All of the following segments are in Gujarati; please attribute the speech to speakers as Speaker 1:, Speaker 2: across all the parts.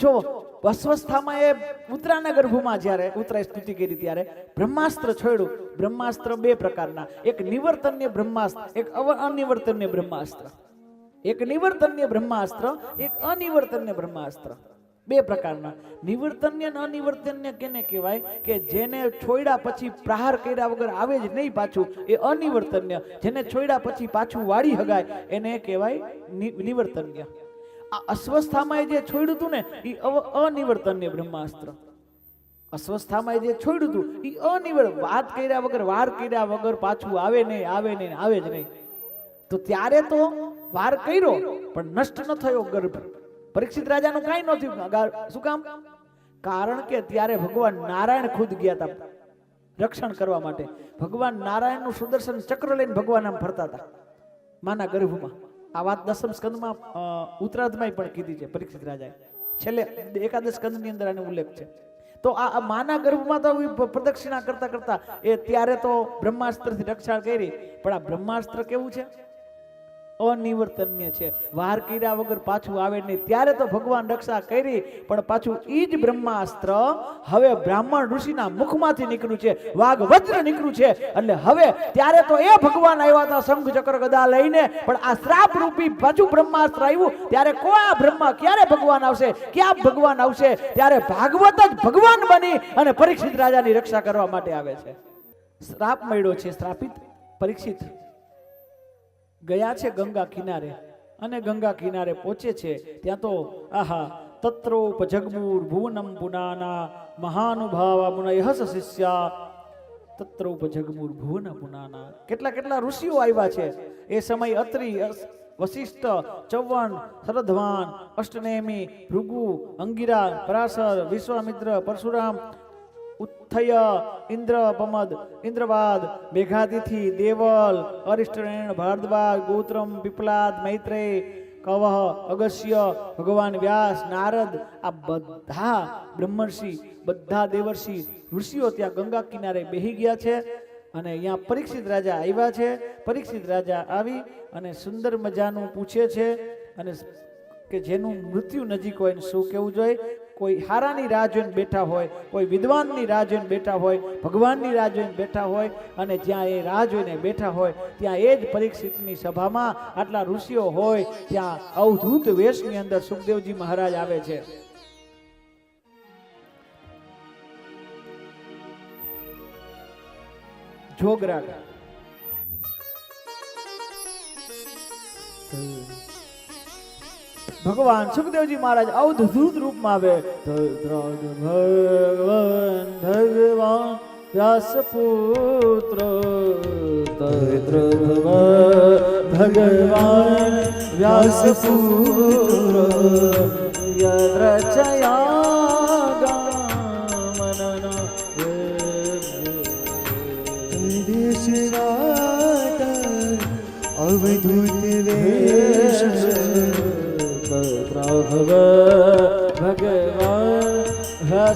Speaker 1: જો અસ્વસ્થામાં એ ઉત્તરાના ગર્ભમાં જ્યારે ઉત્તરાય સ્તુતિ કરી ત્યારે બ્રહ્માસ્ત્ર છોડ્યું. બ્રહ્માસ્ત્ર બે પ્રકારના. એક નિવર્તન્ય બ્રહ્માસ્ત્ર, એક અનિવર્તન્ય બ્રહ્માસ્ત્ર. એક નિવર્તન્ય બ્રહ્માસ્ત્ર, એક અનિવર્તન્ય બ્રહ્માસ્ત્ર. બે પ્રકારના. નિવર્તન્ય અને અનિવર્તન્ય કેને કહેવાય? કે જેને છોડ્યા પછી પ્રહાર કર્યા વગર આવે જ નહીં પાછું. એ અનિવર્તન્ય. જેને છોડ્યા પછી પાછું વાળી હગાય, એને કહેવાય નિવર્તન્ય. આ અસ્વસ્થામાં જે છોડ્યું હતું ને એ અનિવર્તનીય બ્રહ્માસ્ત્ર. અસ્વસ્થામાં જે છોડ્યું હતું એ અનિવર વાત કર્યા વગર, વાર કર્યા વગર પાછું આવે નહીં આવે નહીં, આવે જ નહીં. તો ત્યારે તો વાર કર્યો, પણ નષ્ટ ન થયો ગર્ભ. પરીક્ષિત રાજાનું કાંઈ ન થયું. શું કામ? કારણ કે ત્યારે ભગવાન નારાયણ ખુદ ગયા હતા રક્ષણ કરવા માટે. ભગવાન નારાયણનું સુદર્શન ચક્ર લઈને ભગવાન આમ ફરતા હતા માના ગર્ભમાં. આ વાત દસમ સ્કંદમાં અ, ઉત્તરાર્ધમાં પણ કીધી છે પરીક્ષિત રાજાએ. છેલ્લે એકાદશ સ્કંદની અંદર આનો ઉલ્લેખ છે. તો આ આ માના ગર્ભમાં તો પ્રદક્ષિણા કરતા કરતા એ ત્યારે તો બ્રહ્માસ્ત્રથી રક્ષા કરી પણ આ બ્રહ્માસ્ત્ર કેવું છે? અનિવર્તન્ય છે. વાર કર્યા વગર પાછું આવે નહીં. ત્યારે તો ભગવાન રક્ષા કરી, પણ પાછું એ જ બ્રહ્માસ્ત્ર હવે બ્રાહ્મણ ઋષિના મુખમાંથી નીકળ્યું છે. વાઘ વજ્ર નીકળ્યું છે. એટલે હવે ત્યારે તો એ ભગવાન આવ્યા હતા શંખ ચક્ર ગદા લઈને. પણ આ શ્રાપ રૂપી પાછું બ્રહ્માસ્ત્ર આવ્યું. ત્યારે કોયા બ્રહ્મા ક્યારે ભગવાન આવશે? ક્યાં ભગવાન આવશે? ત્યારે ભાગવત જ ભગવાન બની અને પરીક્ષિત રાજાની રક્ષા કરવા માટે આવે છે. શ્રાપ મળ્યો છે. શ્રાપિત, પરીક્ષિત. ગયા છે ગંગા કિનારે અને ગંગા કિનારે પહોંચે છે. ત્યાં તો, આહા, તત્રોપ જગમુર ભુવનમ પુનાના મહાનુભાવા મુનયહસ શિષ્યા. તત્રોપ જગમુર ભુવન પુનાના. કેટલા કેટલા ઋષિઓ આવ્યા છે. એ સમય અત્રિ વશિષ્ઠ ચૌવન શરદવાન, અષ્ટનેમી, ભૃગુ, અંગિરા, પરાશર, વિશ્વામિત્ર, પરશુરામ ઉત્થય ઇન્દ્ર પમદ ઇન્દ્રવાદ, મેઘાદિથી, દેવલ, અરિષ્ટરેણ, ભારદ્વાજ, ગૌત્રમ પીપલાદ મૈત્રેય, કવહ, અગસ્ય, ભગવાન વ્યાસ, નારદ, આ બધા બ્રહ્મર્ષિ, બધા દેવર્ષિ, ઋષિઓ ત્યાં ગંગા કિનારે બેહી ગયા છે અને અહીંયા પરીક્ષિત રાજા આવ્યા છે. પરીક્ષિત રાજા આવી અને સુંદર મજાનું પૂછે છે અને કે જેનું મૃત્યુ નજીક હોય શું કેવું જોઈએ? કોઈ હારાની રાહ જોઈને બેઠા હોય, કોઈ વિદ્વાનની રાહ જોઈને બેઠા હોય, ભગવાનની રાહ જોઈને બેઠા હોય અને જ્યાં એ રાહ જોઈને બેઠા હોય, ત્યાં એ જ પરીક્ષિતની સભામાં આટલા ઋષિઓ હોય, ત્યાં અવધૂત વેશની અંદર સુખદેવજી મહારાજ આવે છે. જોગરાગ. ભગવાન સુખદેવજી મહારાજ અવધૂત રૂપમાં આવે. ધૃતરાજ ભગવાન ભગવાન વ્યાસપુત્ર તૈત્ર ભગવાન વ્યાસપુત્ર યદ્રચયા ગામનન
Speaker 2: અવધૂત વેશ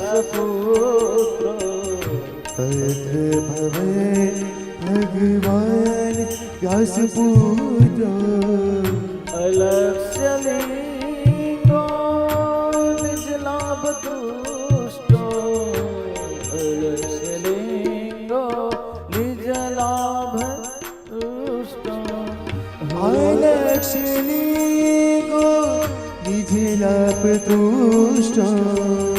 Speaker 1: વ્યાસપુત્ર
Speaker 2: તત્ર ભવે ભગવાન વ્યાસપુત્ર
Speaker 1: અલક્ષ્ય લિંગો નિજ લાભ દૃષ્ટો અલક્ષ્ય લિંગો નિજ લાભ દૃષ્ટો
Speaker 2: આલક્ષ્યલિંગો નિધિલાપ નિજ લાભ નિધિનાદ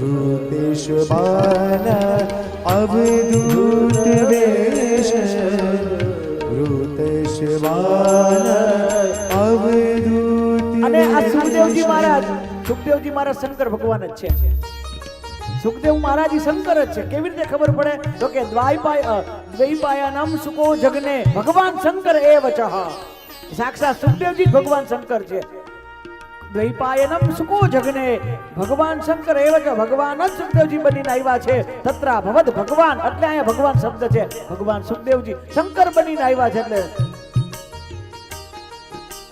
Speaker 2: રૂપેશ બાલા અવધૂત વેશ રૂપેશ બાલા અવધૂત
Speaker 1: અને આ સુખદેવજી. મહારાજ સુખદેવજી મહારાજ શંકર ભગવાન જ છે. સુખદેવ મહારાજ શંકર જ છે. કેવી રીતે ખબર પડે? તો કે દ્વૈપાયા દ્વૈપાયનમ સુકો જગને ભગવાન શંકર એ વચઃ. સાક્ષાત સુખદેવજી ભગવાન શંકર છે. દ્વૈપાયનમ સુકો જગને. ભગવાન શંકર એ કે ભગવાન જ સુખદેવજી બનીને આવ્યા છે. તત્રા ભવદ ભગવાન, એટલે અહીંયા ભગવાન શબ્દ છે. ભગવાન સુખદેવજી શંકર બનીને આવ્યા છે એટલે